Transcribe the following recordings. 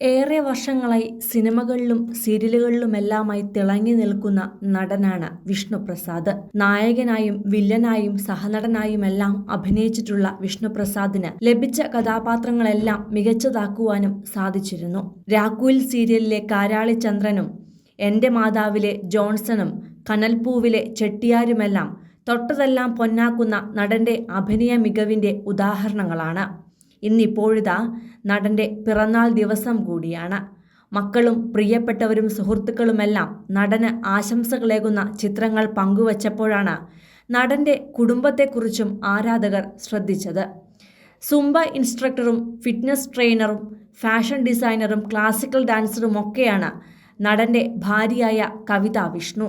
ഏറെ വർഷങ്ങളായി സിനിമകളിലും സീരിയലുകളിലുമെല്ലാമായി തിളങ്ങി നിൽക്കുന്ന നടനാണ് വിഷ്ണുപ്രസാദ്. നായകനായും വില്ലനായും സഹനടനായുമെല്ലാം അഭിനയിച്ചിട്ടുള്ള വിഷ്ണുപ്രസാദിന് ലഭിച്ച കഥാപാത്രങ്ങളെല്ലാം മികച്ചതാക്കുവാനും സാധിച്ചിരുന്നു. രാഘുവിൽ സീരിയലിലെ കാരാളി ചന്ദ്രനും എന്റെ മാതാവിലെ ജോൺസണും കനൽപൂവിലെ ചെട്ടിയാരുമെല്ലാം തൊട്ടതെല്ലാം പൊന്നാക്കുന്ന നടന്റെ അഭിനയ മികവിന്റെ ഉദാഹരണങ്ങളാണ്. ഇന്നിപ്പോഴിതാ നടന്റെ പിറന്നാൾ ദിവസം കൂടിയാണ്. മക്കളും പ്രിയപ്പെട്ടവരും സുഹൃത്തുക്കളുമെല്ലാം നടന് ആശംസകളേകുന്ന ചിത്രങ്ങൾ പങ്കുവച്ചപ്പോഴാണ് നടന്റെ കുടുംബത്തെക്കുറിച്ചും ആരാധകർ ശ്രദ്ധിച്ചത്. സുംബ ഇൻസ്ട്രക്ടറും ഫിറ്റ്നസ് ട്രെയിനറും ഫാഷൻ ഡിസൈനറും ക്ലാസിക്കൽ ഡാൻസറും ഒക്കെയാണ് നടന്റെ ഭാര്യയായ കവിത വിഷ്ണു.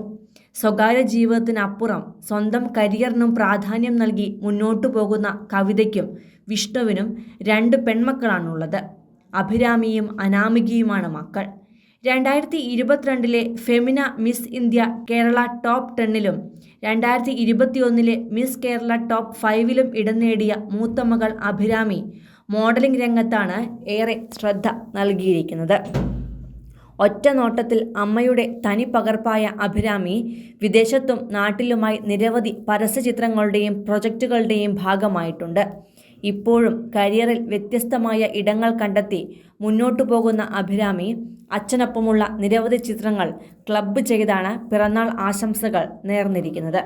സ്വകാര്യ ജീവിതത്തിനപ്പുറം സ്വന്തം കരിയറിനും പ്രാധാന്യം നൽകി മുന്നോട്ടു പോകുന്ന കവിതയ്ക്കും വിഷ്ണുവിനും രണ്ട് പെൺമക്കളാണുള്ളത്. അഭിരാമിയും അനാമികയുമാണ് മക്കൾ. രണ്ടായിരത്തി ഇരുപത്തിരണ്ടിലെ Femina Miss India Kerala top ടെന്നിലും രണ്ടായിരത്തി ഇരുപത്തിയൊന്നിലെ മിസ് കേരള ടോപ്പ് ഫൈവിലും ഇടം നേടിയ മൂത്ത മകൾ അഭിരാമി മോഡലിംഗ് രംഗത്താണ് ഏറെ ശ്രദ്ധ നൽകിയിരിക്കുന്നത്. ഒറ്റ നോട്ടത്തിൽ അമ്മയുടെ തനി പകർപ്പായ അഭിരാമി വിദേശത്തും നാട്ടിലുമായി നിരവധി പരസ്യചിത്രങ്ങളുടെയും പ്രൊജക്റ്റുകളുടെയും ഭാഗമായിട്ടുണ്ട്. ഇപ്പോഴും കരിയറിൽ വ്യത്യസ്തമായ ഇടങ്ങൾ കണ്ടെത്തി മുന്നോട്ടു പോകുന്ന അഭിരാമി അച്ഛനൊപ്പമുള്ള നിരവധി ചിത്രങ്ങൾ ക്ലബ്ബ് ചെയ്താണ് പിറന്നാൾ ആശംസകൾ നേർന്നിരിക്കുന്നത്.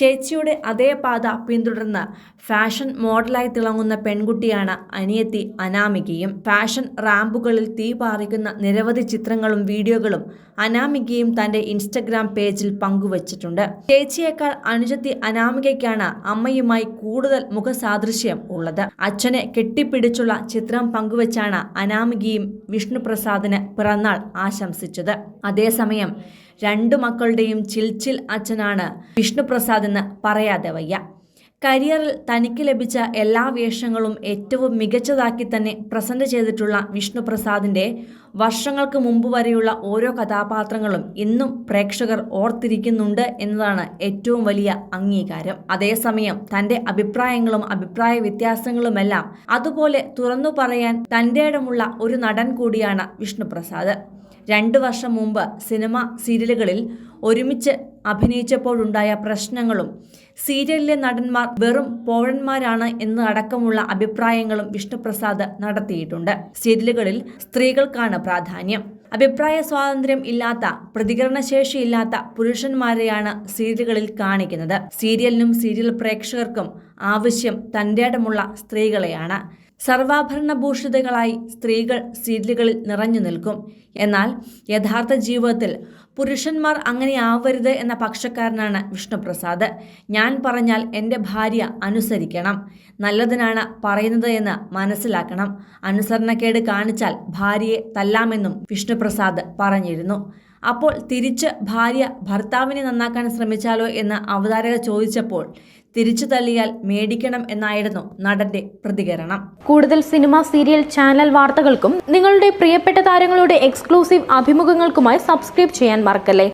ചേച്ചിയുടെ അതേ പാത പിന്തുടർന്ന് ഫാഷൻ മോഡലായി തിളങ്ങുന്ന പെൺകുട്ടിയാണ് അനിയത്തി അനാമികയും. ഫാഷൻ റാമ്പുകളിൽ തീ പാറിക്കുന്ന നിരവധി ചിത്രങ്ങളും വീഡിയോകളും അനാമികയും തന്റെ ഇൻസ്റ്റഗ്രാം പേജിൽ പങ്കുവച്ചിട്ടുണ്ട്. ചേച്ചിയേക്കാൾ അനുജത്തി അനാമികയ്ക്കാണ് അമ്മയുമായി കൂടുതൽ മുഖസാദൃശ്യം ഉള്ളത്. അച്ഛനെ കെട്ടിപ്പിടിച്ചുള്ള ചിത്രം പങ്കുവച്ചാണ് അനാമികയും വിഷ്ണുപ്രസാദിന് പിറന്നാൾ ആശംസിച്ചത്. അതേസമയം രണ്ടു മക്കളുടെയും ചിൽച്ചിൽ അച്ഛനാണ് വിഷ്ണുപ്രസാദ് എന്ന് പറയാതെ വയ്യ. കരിയറിൽ തനിക്ക് ലഭിച്ച എല്ലാ വേഷങ്ങളും ഏറ്റവും മികച്ചതാക്കി തന്നെ പ്രസന്റ് ചെയ്തിട്ടുള്ള വിഷ്ണുപ്രസാദിന്റെ വർഷങ്ങൾക്ക് മുമ്പ് വരെയുള്ള ഓരോ കഥാപാത്രങ്ങളും ഇന്നും പ്രേക്ഷകർ ഓർത്തിരിക്കുന്നുണ്ട് എന്നതാണ് ഏറ്റവും വലിയ അംഗീകാരം. അതേസമയം തന്റെ അഭിപ്രായങ്ങളും അഭിപ്രായ വ്യത്യാസങ്ങളുമെല്ലാം അതുപോലെ തുറന്നു പറയാൻ തന്റെ ഇടമുള്ള ഒരു നടൻ കൂടിയാണ് വിഷ്ണുപ്രസാദ്. രണ്ടു വർഷം മുമ്പ് സിനിമ സീരിയലുകളിൽ ഒരുമിച്ച് അഭിനയിച്ചപ്പോഴുണ്ടായ പ്രശ്നങ്ങളും സീരിയലിലെ നടന്മാർ വെറും പോഴന്മാരാണ് എന്ന് അടക്കമുള്ള അഭിപ്രായങ്ങളും വിഷ്ണുപ്രസാദ് നടത്തിയിട്ടുണ്ട്. സീരിയലുകളിൽ സ്ത്രീകൾക്കാണ് പ്രാധാന്യം. അഭിപ്രായ സ്വാതന്ത്ര്യം ഇല്ലാത്ത പ്രതികരണശേഷി ഇല്ലാത്ത പുരുഷന്മാരെയാണ് സീരിയലുകളിൽ കാണിക്കുന്നത്. സീരിയലിനും സീരിയൽ പ്രേക്ഷകർക്കും ആവശ്യം തന്റെ സ്ത്രീകളെയാണ്. സർവാഭരണഭൂഷിതകളായി സ്ത്രീകൾ സീരിയലുകളിൽ നിറഞ്ഞു നിൽക്കും. എന്നാൽ യഥാർത്ഥ ജീവിതത്തിൽ പുരുഷന്മാർ അങ്ങനെ ആവരുത് എന്ന പക്ഷക്കാരനാണ് വിഷ്ണുപ്രസാദ്. ഞാൻ പറഞ്ഞാൽ എന്റെ ഭാര്യ അനുസരിക്കണം. നല്ലതിനാണ് പറയുന്നത് എന്ന് മനസ്സിലാക്കണം. അനുസരണക്കേട് കാണിച്ചാൽ ഭാര്യയെ തല്ലാമെന്നും വിഷ്ണുപ്രസാദ് പറഞ്ഞിരുന്നു. അപ്പോൾ തിരിച്ച് ഭാര്യ ഭർത്താവിനെ നന്നാക്കാൻ ശ്രമിച്ചാലോ എന്ന് അവതാരക ചോദിച്ചപ്പോൾ തിരിച്ചു തള്ളിയാൽ മേടിക്കണം എന്നായിരുന്നു നടന്റെ പ്രതികരണം. കൂടുതൽ സിനിമ സീരിയൽ ചാനൽ വാർത്തകൾക്കും നിങ്ങളുടെ പ്രിയപ്പെട്ട താരങ്ങളുടെ എക്സ്ക്ലൂസീവ് അഭിമുഖങ്ങൾക്കുമായി സബ്സ്ക്രൈബ് ചെയ്യാൻ മറക്കല്ലേ?